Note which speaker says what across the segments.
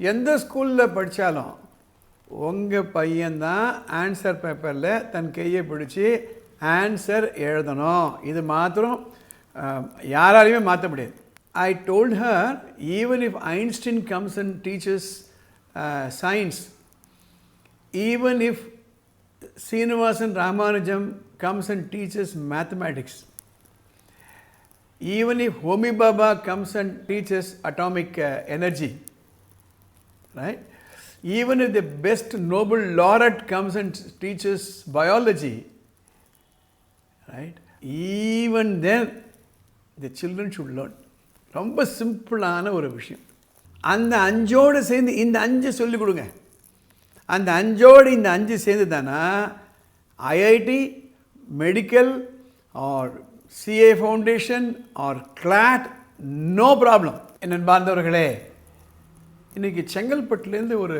Speaker 1: எந்த ஸ்கூலில் படித்தாலும் உங்கள் பையன்தான் ஆன்சர் பேப்பரில் தன் கையை பிடிச்சி ஆன்சர் எழுதணும். இது மாத்திரம் யாராலையுமே மாற்ற முடியாது. I told her even if Einstein comes and teaches science even if Srinivasan Ramanujam comes and teaches mathematics even if Homi Bhabha comes and teaches atomic energy right? Even if the best Nobel laureate comes and teaches biology, right? Even then, the children should learn. ரொம்ப சிம்பிளான ஒரு விஷயம் அந்த அஞ்சோடு சேர்ந்து இந்த அஞ்சு சொல்லிக் கொடுங்க அந்த அஞ்சோடு இந்த அஞ்சு சேர்ந்து தானா IIT medical or CA foundation or CLAT no problem என்ன பார்ந்தவர்களே இன்றைக்கி செங்கல்பட்டுலேருந்து ஒரு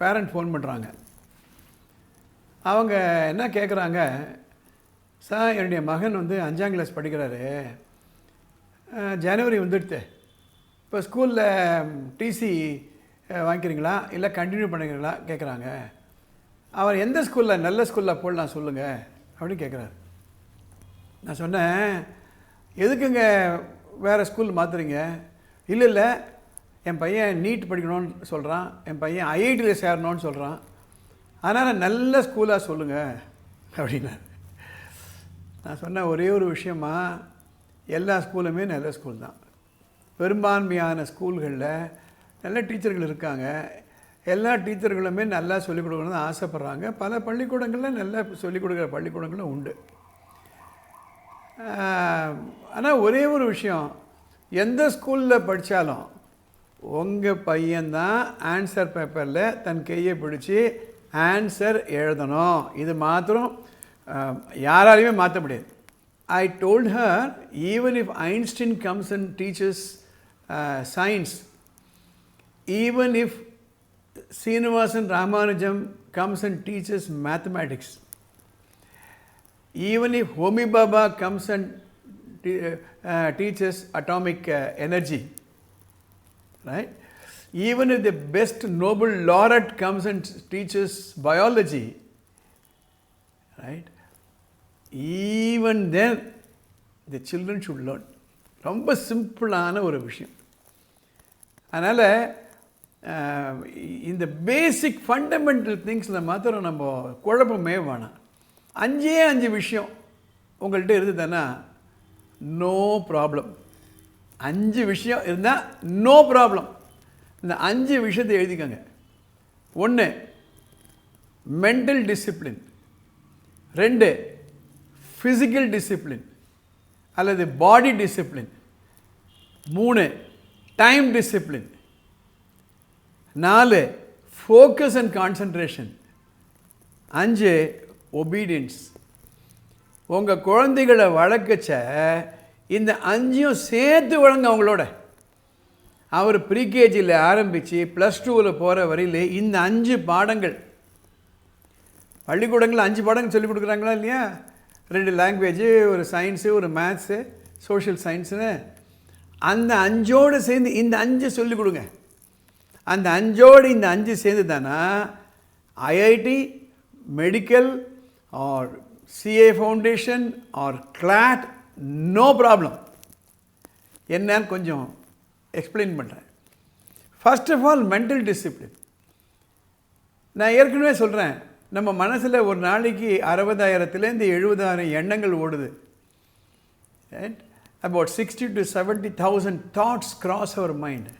Speaker 1: பேரண்ட் ஃபோன் பண்ணுறாங்க அவங்க என்ன கேட்குறாங்க சார் என்னுடைய மகன் வந்து அஞ்சாம் கிளாஸ் படிக்கிறாரு. ஜனவரி வந்துடுத்து. இப்போ ஸ்கூலில் டிசி வாங்கிக்கிறீங்களா? இல்லை கண்டினியூ பண்ணுறீங்களா? கேட்குறாங்க அவர் எந்த ஸ்கூலில்? நல்ல ஸ்கூலில் போடலாம் சொல்லுங்கள் அப்படின்னு கேட்குறாரு நான் சொன்னேன் எதுக்குங்க வேறு ஸ்கூல் மாற்றுறீங்க இல்லை இல்லை. என் பையன் நீட் படிக்கணும்னு சொல்கிறான் என் பையன் ஐஐடியில் சேரணும்னு சொல்கிறான் அதனால் நல்ல ஸ்கூலாக சொல்லுங்கள் அப்படின்னாரு. நான் சொன்ன ஒரே ஒரு விஷயமா எல்லா ஸ்கூலுமே நல்ல ஸ்கூல் தான். பெரும்பான்மையான ஸ்கூல்களில் நல்ல டீச்சர்கள் இருக்காங்க. எல்லா டீச்சர்களுமே நல்லா சொல்லிக் கொடுக்கணும்னு ஆசைப்பட்றாங்க. பல பள்ளிக்கூடங்களில் நல்லா சொல்லிக் கொடுக்குற பள்ளிக்கூடங்களும் உண்டு. ஆனால் ஒரே ஒரு விஷயம் எந்த ஸ்கூலில் படித்தாலும் உங்கள் பையன்தான் ஆன்சர் பேப்பரில் தன் கையை பிடிச்சி ஆன்சர் எழுதணும் இது மாத்திரம் யாராலையுமே மாற்ற முடியாது I told her even if Einstein comes and teaches science even if Srinivasan Ramanujam comes and teaches mathematics even if Homi Bhabha comes and teaches atomic energy right? Even if the best Nobel laureate comes and teaches biology, right? Even then, the children should learn. ரொம்ப சிம்பிளான ஒரு விஷயம் அதனால் இந்த பேசிக் fundamental திங்ஸில் மாத்திரம் நம்ம குழப்பமே வேணாம் அஞ்சே அஞ்சு விஷயம் உங்கள்கிட்ட இருந்ததுன்னா நோ ப்ராப்ளம் அஞ்சு விஷயம் இருந்தால் நோ ப்ராப்ளம் இந்த அஞ்சு விஷயத்தை எழுதிக்கோங்க. ஒன்று மென்டல் டிசிப்ளின் ரெண்டு ஃபிசிக்கல் டிசிப்ளின் அல்லது பாடி டிசிப்ளின் மூணு டைம் டிசிப்ளின் நாலு ஃபோக்கஸ் அண்ட் கான்சன்ட்ரேஷன் அஞ்சு ஒபீடியன்ஸ் உங்கள் குழந்தைகளை வளர்க்கச்ச இந்த அஞ்சையும் சேர்த்து வழங்க அவங்களோட அவர் ப்ரீகேஜியில் ஆரம்பித்து ப்ளஸ் டூவில் போகிற வரையில் இந்த அஞ்சு பாடங்கள். பள்ளிக்கூடங்களில் அஞ்சு பாடங்கள் சொல்லிக் கொடுக்குறாங்களா இல்லையா? ரெண்டு லாங்குவேஜு ஒரு சயின்ஸு ஒரு மேத்ஸு சோஷியல் சயின்ஸுன்னு அந்த அஞ்சோடு சேர்ந்து இந்த அஞ்சு சொல்லிக் கொடுங்க. அந்த அஞ்சோடு இந்த அஞ்சு சேர்ந்து தானா IIT medical or CA foundation or CLAT no problem என்னன்னு கொஞ்சம் எக்ஸ்பிளைன் பண்ணுறேன் first of all mental discipline நான் ஏற்கனவே சொல்கிறேன் நம்ம மனசில் ஒரு நாளைக்கு அறுபதாயிரத்துலேருந்து எழுபதாயிரம் எண்ணங்கள் ஓடுது. Right about sixty to seventy thousand thoughts cross our mind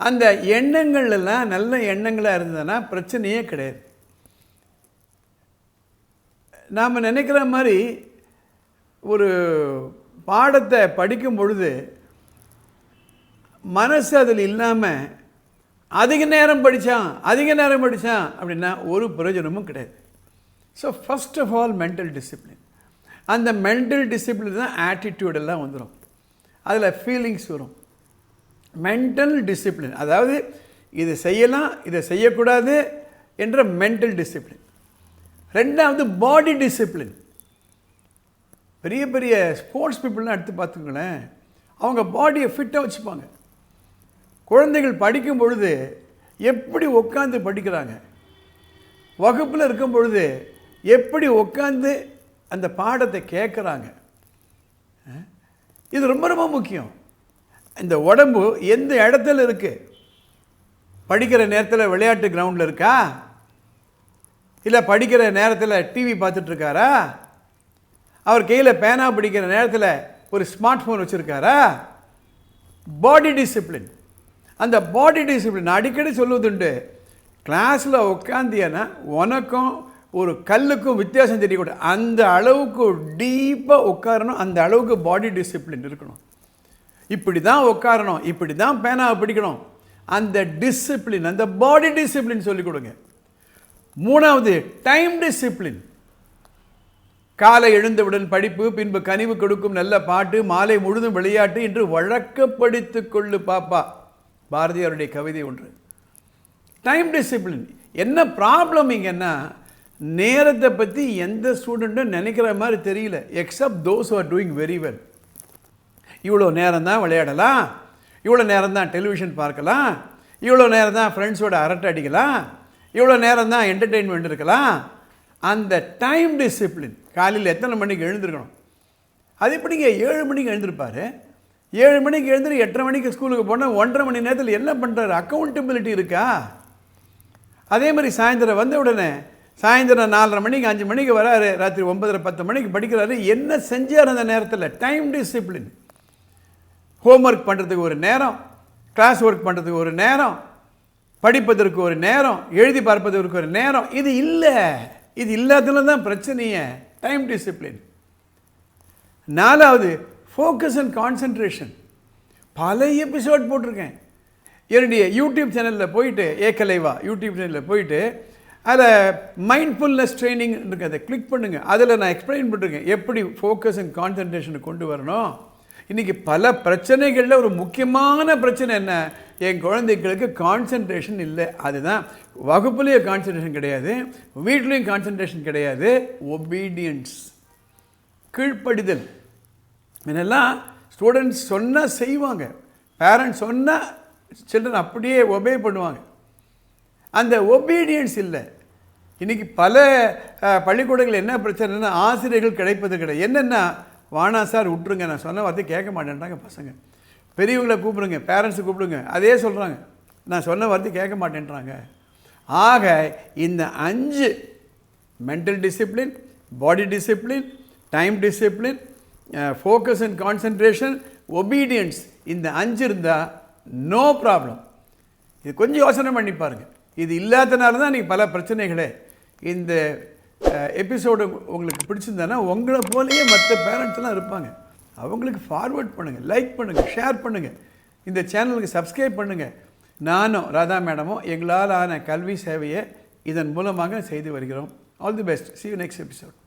Speaker 1: அந்த எண்ணங்கள்லாம் நல்ல எண்ணங்களாக இருந்ததுன்னா பிரச்சனையே கிடையாது. நாம் நினைக்கிற மாதிரி ஒரு பாடத்தை படிக்கும் பொழுது மனசு அதில் இல்லாமல் அதிக நேரம் படித்தான் அதிக நேரம் படித்தான் அப்படின்னா ஒரு பிரயோஜனமும் கிடையாது. So first of all mental discipline அந்த மென்டல் டிசிப்ளின் தான் ஆட்டிடியூடெல்லாம் வந்துடும் அதில் ஃபீலிங்ஸ் வரும். மென்டல் டிசிப்ளின் அதாவது இது செய்யலாம் இதை செய்யக்கூடாது என்ற மென்டல் டிசிப்ளின் ரெண்டாவது பாடி டிசிப்ளின் பெரிய பெரிய ஸ்போர்ட்ஸ் பீப்புளெலாம் எடுத்து பார்த்துக்கங்களேன். அவங்க பாடியை ஃபிட்டாக வச்சுப்பாங்க. குழந்தைகள் படிக்கும் பொழுது எப்படி உட்காந்து படிக்கிறாங்க? வகுப்பில் இருக்கும் பொழுது எப்படி உட்காந்து அந்த பாடத்தை கேட்குறாங்க இது ரொம்ப ரொம்ப முக்கியம். இந்த உடம்பு எந்த இடத்துல இருக்குது படிக்கிற நேரத்தில் விளையாட்டு கிரவுண்டில் இருக்கா? இல்லை படிக்கிற நேரத்தில் டிவி பார்த்துட்ருக்காரா அவர் கையில் பேனா பிடிக்கிற நேரத்தில் ஒரு ஸ்மார்ட் ஃபோன் வச்சுருக்காரா? பாடி டிசிப்ளின் அந்த பாடி டிசிப்ளின் அடிக்கடி சொல்லுவதுண்டு. கிளாஸில் உட்காந்தியன்னா உனக்கும் ஒரு கல்லுக்கும் வித்தியாசம் தெரியக்கூடாது அந்த அளவுக்கு டீப்பாக உட்காரணும் அந்த அளவுக்கு பாடி டிசிப்ளின் இருக்கணும். இப்படி தான் உட்காரணும் இப்படி தான் பேனாவை பிடிக்கணும். அந்த டிசிப்ளின் அந்த பாடி டிசிப்ளின் சொல்லிக் கொடுங்க. மூணாவது டைம் டிசிப்ளின் காலை எழுந்தவுடன் படிப்பு பின்பு கனிவு கொடுக்கும் நல்ல பாட்டு மாலை முழுதும் விளையாட்டு என்று வழக்கப்படுத்தி கொள்ளு பாப்பா. பாரதியாருடைய கவிதை ஒன்று. டைம் டிசிப்ளின் என்ன ப்ராப்ளம் இங்கன்னா நேரத்தை பற்றி எந்த ஸ்டூடெண்ட்டும் நினைக்கிற மாதிரி தெரியல except those are doing very well இவ்வளோ நேரம் தான் விளையாடலாம் இவ்வளோ நேரம் தான் டெலிவிஷன் பார்க்கலாம் இவ்வளோ நேரம் தான் ஃப்ரெண்ட்ஸோட அரட்டை அடிக்கலாம் இவ்வளோ நேரம் தான் என்டர்டெயின்மெண்ட் இருக்கலாம் அந்த டைம் டிசிப்ளின் காலையில் எத்தனை மணிக்கு எழுந்திருக்கணும்? அது எப்படிங்க ஏழு மணிக்கு எழுந்திருப்பார்? ஏழு மணிக்கு எழுந்துரு எட்டரை மணிக்கு ஸ்கூலுக்கு போனால் ஒன்றரை மணி நேரத்தில் என்ன பண்ணுறாரு அக்கௌண்டபிலிட்டி இருக்கா? அதே மாதிரி சாயந்தரம் வந்த உடனே சாயந்தரம் நாலரை மணிக்கு அஞ்சு மணிக்கு வராரு ராத்திரி ஒன்பதரை பத்து மணிக்கு படிக்கிறாரு. என்ன செஞ்சார் அந்த நேரத்தில்? டைம் டிசிப்ளின் ஹோம்ஒர்க் பண்ணுறதுக்கு ஒரு நேரம் கிளாஸ் ஒர்க் பண்ணுறதுக்கு ஒரு நேரம் படிப்பதற்கு ஒரு நேரம் எழுதி பார்ப்பதற்கு ஒரு நேரம். இது இல்லை. இது இல்லாததுல தான் பிரச்சனையே. டைம் டிசிப்ளின் நாலாவது ஃபோக்கஸ் அண்ட் கான்சன்ட்ரேஷன் பல எபிசோட் போட்டிருக்கேன். என்னுடைய யூடியூப் சேனலில் போயிட்டு ஏக்கலைவா யூடியூப் சேனலில் போயிட்டு அதில் மைண்ட்ஃபுல்னஸ் ட்ரைனிங் இருக்குது. அதை கிளிக் பண்ணுங்கள் அதில் நான் எக்ஸ்பிளைன் பண்ணிருக்கேன். எப்படி ஃபோக்கஸ் அண்ட் கான்சன்ட்ரேஷனை கொண்டு வரணும்? இன்றைக்கி பல பிரச்சனைகளில் ஒரு முக்கியமான பிரச்சனை என்ன? என் குழந்தைகளுக்கு கான்சன்ட்ரேஷன் இல்லை. அதுதான் வகுப்புலேயும் கான்சன்ட்ரேஷன் கிடையாது வீட்லேயும் கான்சன்ட்ரேஷன் கிடையாது. ஒபீடியன்ஸ் கீழ்ப்படிதல். இதெல்லாம் ஸ்டூடெண்ட்ஸ் சொன்னால் செய்வாங்க. பேரண்ட்ஸ் சொன்னால் சில்ட்ரன் அப்படியே ஒபே பண்ணுவாங்க. அந்த ஒபீடியன்ஸ் இல்லை. இன்றைக்கி பல பள்ளிக்கூடங்கள் என்ன பிரச்சனைனா ஆசிரியர்கள் கிடைப்பது கிடையாது. என்னென்னா வானா சார் விட்டுருங்க. நான் சொன்ன வார்த்தை கேட்க மாட்டேன்றாங்க பசங்க. பெரியவங்களை கூப்பிடுங்க பேரண்ட்ஸை கூப்பிடுங்க. அதே சொல்கிறாங்க நான் சொன்ன வார்த்தை கேட்க மாட்டேன்றாங்க. ஆக இந்த அஞ்சு mental discipline body discipline time discipline focus and concentration obedience இந்த அஞ்சு இருந்தால் நோ ப்ராப்ளம் இது கொஞ்சம் யோசனை பண்ணி பாருங்கள் இது இல்லாதனால தான் இன்றைக்கி பல பிரச்சனைகளே. இந்த எபிசோடு உங்களுக்கு பிடிச்சிருந்தேன்னா உங்களை போலேயே மற்ற பேரண்ட்ஸ்லாம் இருப்பாங்க. அவங்களுக்கு ஃபார்வர்ட் பண்ணுங்கள் லைக் பண்ணுங்கள் ஷேர் பண்ணுங்கள் இந்த சேனலுக்கு சப்ஸ்கிரைப் பண்ணுங்கள் நானும் ராதா மேடமும் எங்களால் ஆன கல்வி சேவையை இதன் மூலமாக செய்து வருகிறோம். All the best see you next episode